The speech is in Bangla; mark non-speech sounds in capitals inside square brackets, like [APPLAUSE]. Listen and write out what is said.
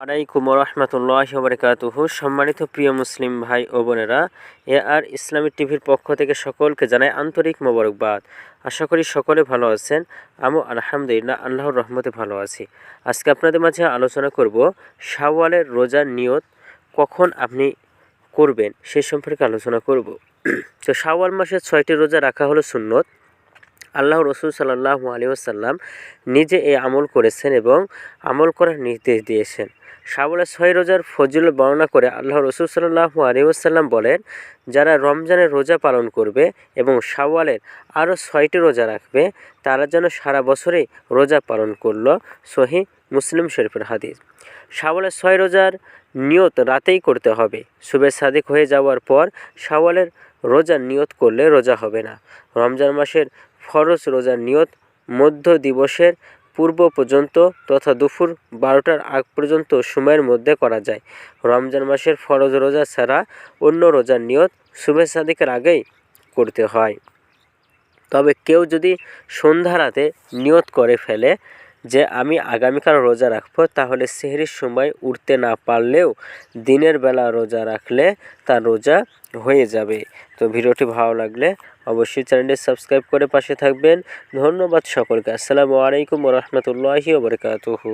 আলাইকুম রহমতুল্লাহ বরকাতুহু সম্মানিত প্রিয় মুসলিম ভাই ও বোনেরা, এ আর ইসলামিক টিভির পক্ষ থেকে সকলকে জানাই আন্তরিক মোবারকবাদ। আশা করি সকলে ভালো আছেন আমিও আলহামদুলিল্লাহ আল্লাহর রহমতে ভালো আছি। আজকে আপনাদের মাঝে আলোচনা করব শাওয়ালের রোজার নিয়ত কখন আপনি করবেন সে সম্পর্কে আলোচনা করব। [CLEARS THROAT] তো শাওয়াল মাসের ছয়টি রোজা রাখা হলো সুন্নত আল্লাহ রসুল সাল্লাহ আলী আসাল্লাম নিজে এই আমল করেছেন এবং আমল করার নির্দেশ দিয়েছেন। শাওয়ালের ছয় রোজার ফজিল বর্ণনা করে আল্লাহ রসুল সাল্লাহ আলী আসাল্লাম বলেন, যারা রমজানের রোজা পালন করবে এবং শাওয়ালের আরও ছয়টি রোজা রাখবে, তারা যেন সারা বছরেই রোজা পালন করল, সহি মুসলিম শরীফের হাদিস। শাওয়ালের ছয় রোজার নিয়ত রাতেই করতে হবে। শুভে সাদিক হয়ে যাওয়ার পর শাওয়ালের রোজার নিয়ত করলে রোজা হবে না। রমজান মাসের ফরজ রোজার নিয়ত মধ্য দিবসের পূর্ব পর্যন্ত তথা দুপুর বারোটার আগ পর্যন্ত সময়ের মধ্যে করা যায়। রমজান মাসের ফরজ রোজা ছাড়া অন্য রোজার নিয়ত শুভে সাদিকের আগেই করতে হয়। তবে কেউ যদি সন্ধ্যা রাতে নিয়ত করে ফেলে যে আমি আগামীকাল রোজা রাখব, তাহলে সেহরির সময় উঠতে না পারলেও দিনের বেলা রোজা রাখলে তার রোজা হয়ে যাবে। তো ভিডিওটি ভালো লাগলে অবশ্যই চ্যানেলটি সাবস্ক্রাইব করে পাশে থাকবেন। ধন্যবাদ সকলকে। আসসালামু আলাইকুম রহমতুল্লাহি ওবরকাতুহু